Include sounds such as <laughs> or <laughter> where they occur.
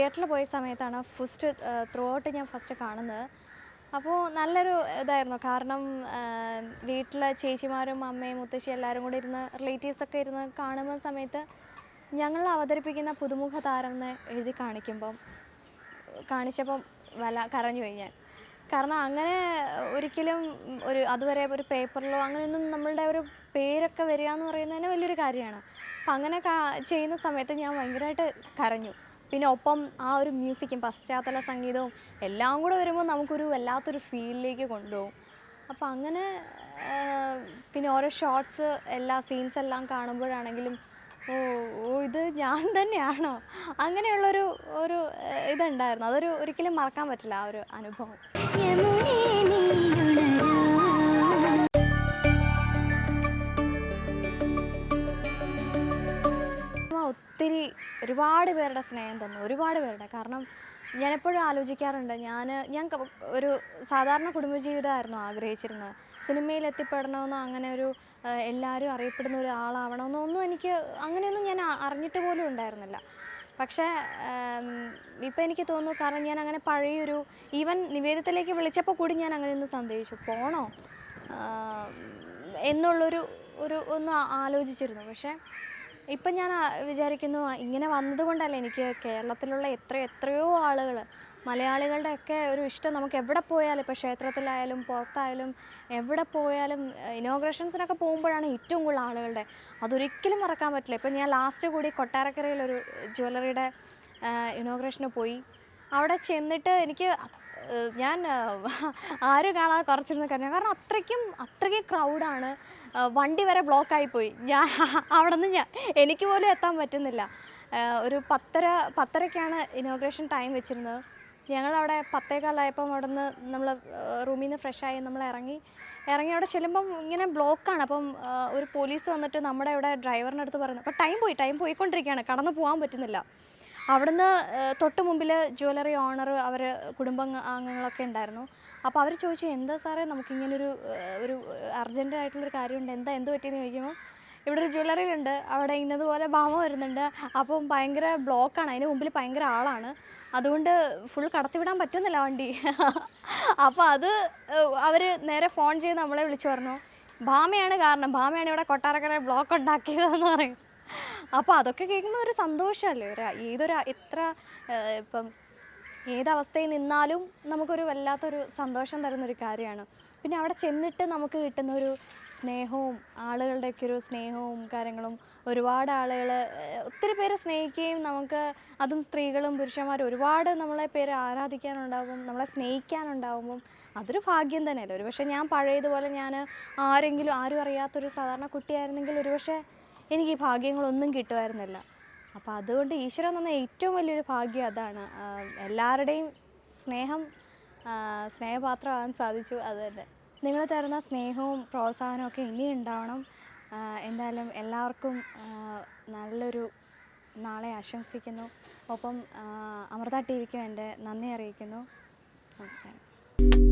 തിയേറ്ററിൽ പോയ സമയത്താണ് ഫസ്റ്റ് ത്രൂ ഔട്ട് ഞാൻ ഫസ്റ്റ് കാണുന്നത്. അപ്പോൾ നല്ലൊരു ഇതായിരുന്നു. കാരണം വീട്ടിലെ ചേച്ചിമാരും അമ്മയും മുത്തശ്ശി എല്ലാവരും കൂടി ഇരുന്ന് റിലേറ്റീവ്സൊക്കെ ഇരുന്ന് കാണുന്ന സമയത്ത് ഞങ്ങൾ അവതരിപ്പിക്കുന്ന പുതുമുഖ താരം എന്ന് എഴുതി കാണിക്കുമ്പം കാണിച്ചപ്പം വല കരഞ്ഞു പോയി ഞാൻ. കാരണം അങ്ങനെ ഒരിക്കലും ഒരു അതുവരെ ഒരു പേപ്പറിലോ അങ്ങനെയൊന്നും നമ്മളുടെ ഒരു പേരൊക്കെ വരിക എന്ന് പറയുന്നത് തന്നെ വലിയൊരു കാര്യമാണ്. അപ്പം അങ്ങനെ ചെയ്യുന്ന സമയത്ത് ഞാൻ ഭയങ്കരമായിട്ട് കരഞ്ഞു. പിന്നെ ഒപ്പം ആ ഒരു മ്യൂസിക്കും പശ്ചാത്തല സംഗീതവും എല്ലാം കൂടെ വരുമ്പോൾ നമുക്കൊരു വല്ലാത്തൊരു ഫീലിലേക്ക് കൊണ്ടുപോകും. അപ്പം അങ്ങനെ പിന്നെ ഓരോ ഷോർട്സ് എല്ലാ സീൻസ് എല്ലാം കാണുമ്പോഴാണെങ്കിലും ഓ ഓ ഇത് ഞാൻ തന്നെയാണോ? അങ്ങനെയുള്ളൊരു ഒരു ഇതുണ്ടായിരുന്നു. അതൊരു ഒരിക്കലും മറക്കാൻ പറ്റില്ല ആ ഒരു അനുഭവം. ഒരുപാട് പേരുടെ സ്നേഹം തന്നു ഒരുപാട് പേരുടെ. കാരണം ഞാൻ എപ്പോഴും ആലോചിക്കാറുണ്ട് ഞാൻ ഞാൻ ഒരു സാധാരണ കുടുംബജീവിതമായിരുന്നു ആഗ്രഹിച്ചിരുന്നത്. സിനിമയിൽ എത്തിപ്പെടണമെന്നോ അങ്ങനെ ഒരു എല്ലാവരും അറിയപ്പെടുന്ന ഒരു ആളാവണമെന്നോ ഒന്നും എനിക്ക് അങ്ങനെയൊന്നും ഞാൻ അറിഞ്ഞിട്ട് പോലും ഉണ്ടായിരുന്നില്ല. പക്ഷേ ഇപ്പം എനിക്ക് തോന്നുന്നു കാരണം ഞാൻ അങ്ങനെ പഴയൊരു ഈവൻ നിവേദത്തിലേക്ക് വിളിച്ചപ്പോൾ കൂടി ഞാൻ അങ്ങനെ ഒന്ന് സന്ദേഹിച്ചു. പോണോ? എന്നുള്ളൊരു ഒരു ഒന്ന് ആലോചിച്ചിരുന്നു. പക്ഷേ ഇപ്പം ഞാൻ വിചാരിക്കുന്നു ഇങ്ങനെ വന്നതുകൊണ്ടല്ല എനിക്ക് കേരളത്തിലുള്ള എത്ര എത്രയോ ആളുകൾ മലയാളികളുടെ ഒക്കെ ഒരു ഇഷ്ടം നമുക്ക് എവിടെ പോയാലും ഇപ്പോൾ ക്ഷേത്രത്തിലായാലും പുറത്തായാലും എവിടെ പോയാലും ഇനോഗ്രേഷൻസിനൊക്കെ പോകുമ്പോഴാണ് ഏറ്റവും കൂടുതൽ ആളുകളുടെ അതൊരിക്കലും മറക്കാൻ പറ്റില്ല. ഇപ്പം ഞാൻ ലാസ്റ്റ് കൂടി കൊട്ടാരക്കരയിലൊരു ജ്വല്ലറിയുടെ ഇനോഗ്രേഷന് പോയി. അവിടെ ചെന്നിട്ട് എനിക്ക് ഞാൻ ആരും കാണാതെ കുറച്ചിരുന്ന് കരഞ്ഞു കാരണം അത്രയ്ക്കും അത്രയ്ക്ക് ക്രൗഡാണ് വണ്ടി വരെ ബ്ലോക്കായി പോയി. ഞാൻ അവിടെ നിന്ന് ഞാൻ എനിക്ക് പോലും എത്താൻ പറ്റുന്നില്ല. ഒരു പത്തര പത്തരയ്ക്കാണ് ഇനോഗ്രേഷൻ ടൈം വെച്ചിരുന്നത്. ഞങ്ങളവിടെ പത്തേകാലായപ്പം അവിടെ നിന്ന് നമ്മൾ റൂമിൽ നിന്ന് ഫ്രഷായി നമ്മൾ ഇറങ്ങി. ഇറങ്ങി അവിടെ ചെല്ലുമ്പം ഇങ്ങനെ ബ്ലോക്കാണ് അപ്പം ഒരു പോലീസ് വന്നിട്ട് നമ്മുടെ ഇവിടെ ഡ്രൈവറിന്റെ അടുത്ത് പറയുന്നത് അപ്പോൾ ടൈം പോയി ടൈം പോയിക്കൊണ്ടിരിക്കുകയാണ്. കടന്നു പോകാൻ പറ്റുന്നില്ല. അവിടുന്ന് തൊട്ട് മുമ്പിൽ ജ്വല്ലറി ഓണർ അവർ കുടുംബ അംഗങ്ങളൊക്കെ ഉണ്ടായിരുന്നു. അപ്പോൾ അവർ ചോദിച്ചു എന്താ സാറേ നമുക്കിങ്ങനൊരു ഒരു അർജന്റ് ആയിട്ടുള്ളൊരു കാര്യമുണ്ട്. എന്താ എന്ത് പറ്റിയെന്ന് ചോദിക്കുമ്പോൾ ഇവിടെ ഒരു ജ്വല്ലറി ഉണ്ട് അവിടെ ഇന്നതുപോലെ ഭാമ വരുന്നുണ്ട്. അപ്പം ഭയങ്കര ബ്ലോക്കാണ്. അതിന് മുമ്പിൽ ഭയങ്കര ആളാണ്. അതുകൊണ്ട് ഫുൾ കടത്തിവിടാൻ പറ്റുന്നില്ല വണ്ടി. <laughs> അപ്പോൾ അത് അവർ നേരെ ഫോൺ ചെയ്ത് നമ്മളെ വിളിച്ചു പറഞ്ഞു. ഭാമയാണ് കാരണം. ഭാമയാണ് ഇവിടെ കൊട്ടാരക്കര ബ്ലോക്ക് ഉണ്ടാക്കിയതെന്ന് പറയും. അപ്പോൾ അതൊക്കെ കേൾക്കുന്ന ഒരു സന്തോഷമല്ലേ? ഒരു ഏതൊരു എത്ര ഇപ്പം ഏതവസ്ഥയിൽ നിന്നാലും നമുക്കൊരു വല്ലാത്തൊരു സന്തോഷം തരുന്നൊരു കാര്യമാണ്. പിന്നെ അവിടെ ചെന്നിട്ട് നമുക്ക് കിട്ടുന്ന ഒരു സ്നേഹവും ആളുകളുടെയൊക്കെ ഒരു സ്നേഹവും കാര്യങ്ങളും ഒരുപാട് ആളുകൾ ഒത്തിരി പേര് സ്നേഹിക്കുകയും നമുക്ക് അതും സ്ത്രീകളും പുരുഷന്മാരും ഒരുപാട് നമ്മളെ പേര് ആരാധിക്കാനുണ്ടാവും നമ്മളെ സ്നേഹിക്കാനുണ്ടാവുമ്പം അതൊരു ഭാഗ്യം തന്നെയല്ലേ? ഒരു പക്ഷേ ഞാൻ പഴയതുപോലെ ഞാൻ ആരെങ്കിലും ആരും അറിയാത്തൊരു സാധാരണ കുട്ടിയായിരുന്നെങ്കിൽ ഒരുപക്ഷെ എനിക്ക് ഈ ഭാഗ്യങ്ങളൊന്നും കിട്ടുമായിരുന്നില്ല. അപ്പോൾ അതുകൊണ്ട് ഈശ്വരൻ തന്ന ഏറ്റവും വലിയൊരു ഭാഗ്യം അതാണ്. എല്ലാവരുടെയും സ്നേഹം സ്നേഹപാത്രമാകാൻ സാധിച്ചു അത് തന്നെ. നിങ്ങൾ തരുന്ന സ്നേഹവും പ്രോത്സാഹനവും ഒക്കെ ഇനിയും ഉണ്ടാവണം. എന്തായാലും എല്ലാവർക്കും നല്ലൊരു നാളെ ആശംസിക്കുന്നു. ഒപ്പം അമൃത ടി വിക്കും എന്റെ നന്ദി അറിയിക്കുന്നു. നമസ്കാരം.